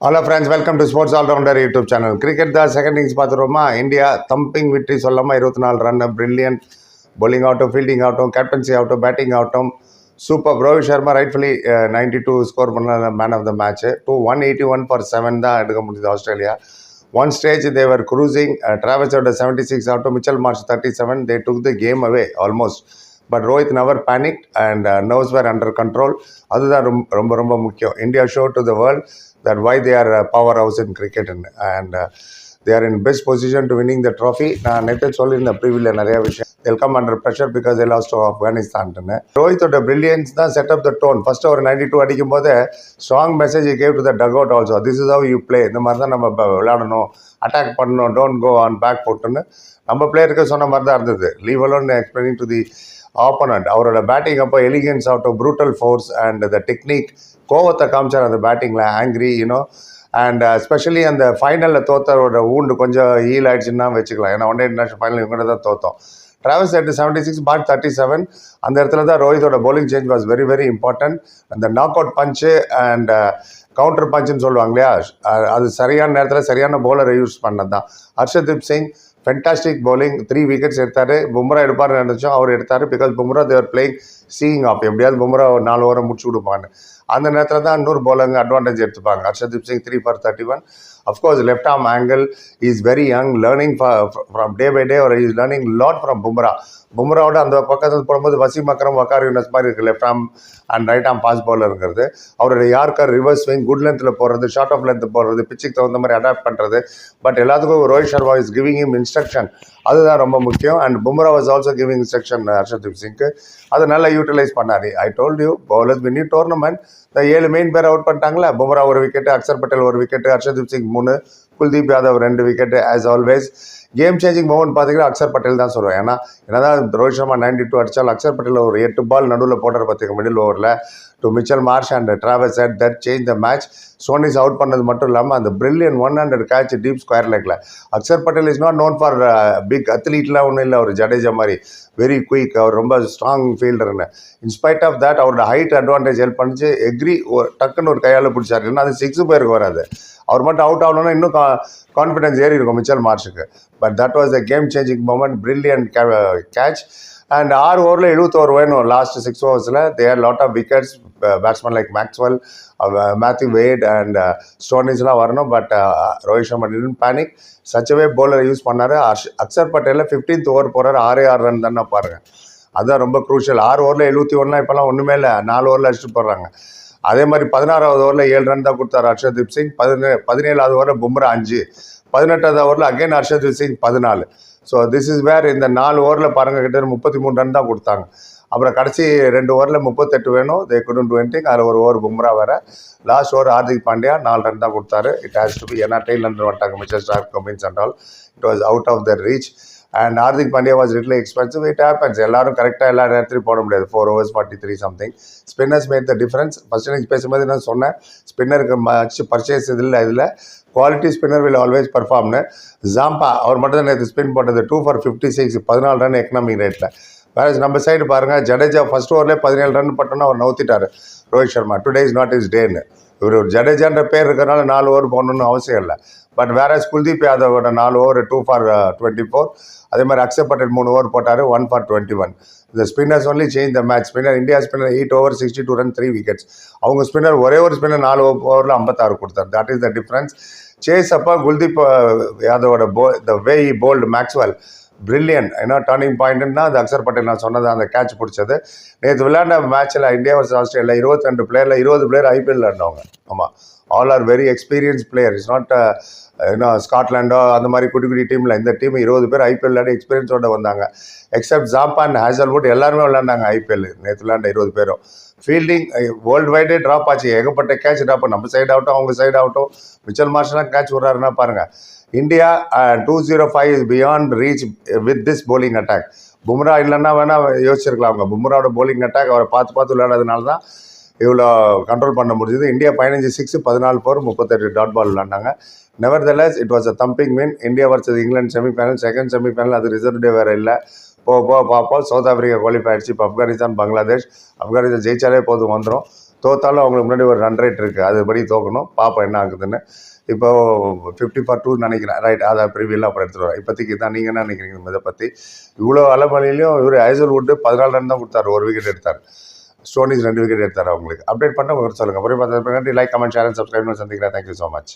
Hello friends welcome to sports allrounder YouTube channel cricket தான் second innings பார்த்துருவோமா? India thumping victory சொல்லாமல் இருபத்தி நாலு ரன் பிரில்லியன்ட் பவுலிங் ஆகட்டும் ஃபீல்டிங் ஆகட்டும் கேப்டன்சி ஆகட்டும் பேட்டிங் ஆகட்டும் super Rohit Sharma rightfully ninety two score பண்ண man of the match two one eighty one for seven தான் எடுக்க முடியுது Australia. One stage they were cruising டிராவல்ஸோட seventy six ஆகட்டும் Mitchell Marsh thirty seven they took the game away almost but Rohit never panic and nerves were under control அதுதான் ரொம்ப ரொம்ப ரொம்ப முக்கியம். India show to the world that why they are power house in cricket and they are in best position to winning the trophy நான் நேற்று சொல்லியிருந்தேன் ப்ரீவியில் நிறைய விஷயம். Welcome under pressure because they lost of ஆப்கானிஸ்தான்ட்டுன்னு ரோஹித்தோட பிரில்லியன்ஸ் தான் set up the tone first ஒரு ninety two அடிக்கும் போது strong message gave to the dugout also this is how you play இந்த மாதிரி தான் நம்ம விளாடணும் விளையாடணும். அட்டாக் பண்ணணும். டோன்ட் கோ ஆன் பேக் போட்டுன்னு நம்ம பிளேயருக்கு சொன்ன மாதிரி தான் இருந்தது. Leave alone explaining to the opponent அவரோட பேட்டிங் அப்போ எலிகன்ஸ் ஆகட்டும் brutal force and the technique கோவத்தை காமிச்சார் அந்த பேட்டிங்கில் angry you know and specially uh, அந்த ஃபைனலில் தோத்தரோட ஊண்டு கொஞ்சம் ஹீல் ஆயிடுச்சுன்னா வச்சுக்கலாம். ஏன்னா ஒன் டே இன்டர்நேஷனல் ஃபைனல் இவங்க தான் தோத்தோம். Travis at seventy six but thirty seven அந்த இடத்துல தான் ரோஹித்தோட bowling change was very very important அந்த knock out punch and counter பஞ்சுன்னு சொல்லுவாங்க இல்லையா? அது சரியான நேரத்தில் சரியான bowler யூஸ் பண்ணது தான் Harshdeep Singh fantastic bowling three wickets எடுத்தார். பும்ரா எடுப்பார் நினச்சோம். அவர் எடுத்தார். Because Bumrah they were playing seeing of எப்படியாவது பும்ரா ஒரு நாலு ஓரம் முடிச்சு கொடுப்பான்னு அந்த நேரத்தில் தான் இன்னொரு போலங்க அட்வான்டேஜ் எடுத்துப்பாங்க. Harshdeep Singh three for thirty one of course left arm angle is very young learning from day by day ஒரு is learning lot from Bumrah பும்ராவோட அந்த பக்கத்தில் போடும்போது வசீம் அக்ரம் வக்கார் யூனஸ் மாதிரி இருக்குது left arm and right arm pace பவுலருங்கிறது அவருடைய yorker reverse swing good லென்த்தில் போடுறது short of length போடுறது பிச்சுக்கு தகுந்த மாதிரி அடாப்ட் பண்ணுறது பட் எல்லாத்துக்கும் Rohit Sharma is giving him instruction அதுதான் ரொம்ப முக்கியம். And Bumrah was also giving instruction Harshdeep சிங்க்கு அதை நல்லா யூட்டிலைஸ் பண்ணார். I told you bowlers win you tournament இந்த ஏழு மெயின் பேர் அவுட் பண்ணிட்டாங்களா பும்ரா ஒரு விக்கெட்டு அக்சர் பட்டேல் ஒரு விக்கெட்டு ஹர்ஷதீப் சிங் மூணு குல்தீப் யாதவ் ரெண்டு wicket as always game changing moment பார்த்தீங்கன்னா அக்ஷர் பட்டேல் தான் சொல்லுவேன் ஏன்னா என்னதான் ரோஹித் சர்மா நைன்டி டூ அடித்தாலும் அக்ஷர் பட்டேல் uh, ஒரு எட்டு பால் நடுவில் போடுற பார்த்தீங்க மிடில் ஓவரில் to Mitchell Marsh and Travis at that change the match Stoinis out பண்ணது மட்டும் இல்லாமல் அந்த brilliant one hundred catch deep square லெக்கில் Axar Patel is not known for big அத்லீட்லாம் ஒன்றும் இல்லை அவர் ஜடேஜா மாதிரி. வெரி குயிக் அவர் ரொம்ப ஸ்ட்ராங் ஃபீல்டர்னு இன்ஸ்பைட் ஆஃப் தட் அவரோட ஹைட் அட்வான்டேஜ் ஹெல்ப் பண்ணிச்சு. எக்ரி ஒரு டக்குன்னு ஒரு கையால் பிடிச்சாரு. ஏன்னா அது சிக்ஸ் பேருக்கு வராது. அவர் மட்டும் அவுட் ஆகணும்னா இன்னும் கான்ஃபிடன்ஸ் ஏறி இருக்கும் Mitchell மார்ஷுக்கு but that was the game changing moment brilliant catch and ஆறு ஓவரில் எழுபத்தோரு வேணும் last six ஓவர்ஸில் there lot of wickets batsman like Maxwell Matthew Wade and ஸ்டோனிஸ்லாம் வரணும். But Rohit Sharma didn't panic சச்சவே bowler use பண்ணார். அர்ஷ் அக்ஷர் பட்டேலில் fifteenth over போகிறார் ஆறே ஆறு ரன் தானே பாருங்கள் அதுதான் ரொம்ப க்ரூஷியல் ஆறு ஓவரில் எழுபத்தி ஒன்றுலாம் இப்போலாம் ஒன்றுமே இல்லை. நாலு ஓவரில் அடிச்சுட்டு போடுறாங்க அதே மாதிரி பதினாறாவது ஓவரில் ஏழு ரன் தான் கொடுத்தார் ஹர்ஷதீப் சிங். பதினே பதினேழாவது ஓவரில் பும்ரா அஞ்சு. பதினெட்டாவது ஓவரில் அகைன் ஹர்ஷதீப் சிங் பதினாலு. ஸோ திஸ் இஸ் வேர் இந்த நாலு ஓவரில் பாருங்கள் கிட்ட முப்பத்தி மூணு ரன் தான் கொடுத்தாங்க. அப்புறம் கடைசி ரெண்டு ஓவரில் முப்பத்தெட்டு வேணும். தே குடன் டுவெண்ட்டி அதில் ஒரு ஓவர் பும்ரா வேற. லாஸ்ட் ஓவர் ஹார்திக் பாண்டியா நாலு ரன் தான் கொடுத்தாரு. இட் ஹேஸ் டு பி ஏன்னா டெய்ல் ரன் வந்துட்டாங்க Mitchell Starc Cummins and all it was out of the reach and Hardik Pandya was little expensive it happens எல்லாரும் கரெக்டாக எல்லா நேரத்துலையும் போட முடியாது. Four overs forty three something spinners made the difference first innings பேசும்போது நான் சொன்னேன் ஸ்பின்னருக்கு மச் பர்ச்சேஸ் இதில் இதில் குவாலிட்டி ஸ்பின்னர் வில் ஆல்வேஸ் பர்ஃபார்ம்னு ஜாம்பா அவர் மட்டும் தான் நேற்று ஸ்பின் போட்டது. டூ ஃபார் ஃபிஃப்டி சிக்ஸ் பதினாலு ரன் எக்கனாமிக் ரேட்டில் வேற நம்ம சைடு பாருங்கள் ஜடேஜா ஃபர்ஸ்ட் ஓவர்லேயே பதினேழு ரன் பட்டோன்னா அவர் நவுத்திட்டார். Rohit Sharma today is not is டேன்னு இவர் ஒரு ஜடேஜான்ற பேர் இருக்கிறனால நாலு ஓவர் போடணும்னு அவசியம் இல்லை. பட் வேற குல்தீப் யாதவோட நாலு over two for twenty four. அதே மாதிரி அக்ஷப் பட்டேல் மூணு ஓவர் போட்டார் ஒன் ஃபார் டுவெண்ட்டி ஒன். இந்த spinners only change the match spinner India spinner eight over sixty two run three wickets அவங்க ஸ்பின்னர் ஒரே ஒரு ஸ்பின்னர் நாலு ஓவரில் ஐம்பத்தாறு கொடுத்தார். That is the difference chase அப்பா குல்தீப் யாதவோட போ the way he bowled Maxwell brilliant ஏன்னா டர்னிங் பாயிண்ட்னா அது அக்சர் பட்டேல் நான் சொன்னது அந்த கேட்ச் பிடிச்சது. நேற்று விளையாண்ட மேட்ச்சில் இந்தியா வர்ஸ் ஆஸ்திரேலியா இருபத்தி ரெண்டு பிளேயரில் இருபது பிளேயர் ஐபிஎல் விளையாண்டவங்க ஆமாம் all are very experience player it's not என்ன ஸ்காட்லாண்டோ அந்த மாதிரி குட்டி குட்டி டீமில் இந்த டீம் இருபது பேர் ஐபிஎல் விளையாடி எக்ஸ்பீரியன்ஸோட வந்தாங்க. எக்ஸப்ட் ஜாப்பா அண்ட் ஹேசல்வுட் எல்லாருமே விளையாண்டாங்க ஐபிஎல் நேற்று விளையாண்ட இருபது பேரும். ஃபீல்டிங் வேர்ல்டு வைடே ட்ராப் ஆச்சு. ஏகப்பட்ட கேட்ச் ட்ராப் நம்ம சைடு ஆகட்டும் அவங்க சைடு ஆகட்டும் மிச்சல் மார்ஷெலாம் கேட்ச் விட்றாருன்னா பாருங்கள் India two zero five is beyond reach with this bowling attack Bumrah இல்லைன்னா வேணால் யோசிச்சிருக்கலாம். அவங்க பும்ராவோட போலிங் அட்டாக் அவரை பார்த்து பார்த்து விளையாடுறதுனால தான் இவ்வளோ கண்ட்ரோல் பண்ண முடிஞ்சது. இந்தியா பதினஞ்சு சிக்ஸ் பதினாலு போர் முப்பத்தெட்டு dot ball விளாண்டாங்க. Nevertheless it was a thumping win India versus England semifinal second semifinal அது ரிசர்வ் டே வேறு இல்லை. போக போக பார்ப்போம் சவுத் ஆஃப்ரிக்கா குவாலிஃபை ஆயிடுச்சு. இப்போ ஆப்கானிஸ்தான் பங்களாதேஷ் ஆப்கானிஸ்தான் ஜெயிச்சாலே போதும் வந்துடும் தோத்தாலும் அவங்களுக்கு முன்னாடி ஒரு ரன் ரேட் இருக்குது அதுபடி தோக்கணும். பார்ப்போம் என்ன ஆகுதுன்னு. இப்போ ஃபிஃப்டி ஃபார் டூ நினைக்கிறேன். ரைட் அதை ப்ரிவியூவில் அப்புறம் எடுத்துகிட்டு வரேன். இப்போதைக்கு தான் நீங்கள் என்ன நினைக்கிறீங்க? இதை பற்றி இவ்வளோ அலமலையிலையும் இவர் ஐசல் வுட்டு பதினாலு ரன் தான் கொடுத்தாரு. ஒரு விக்கெட் எடுத்தார். ஸ்டோனிஸ் ரெண்டு விக்கெட் எடுத்தார் அவங்களுக்கு அப்டேட் பண்ண உங்களுக்கு சொல்லுங்கள் அப்புறம் பார்த்து லைக் கமெண்ட் ஷேர் சப்ஸ்கிரைப் சந்திக்கிறேன். Thank you so much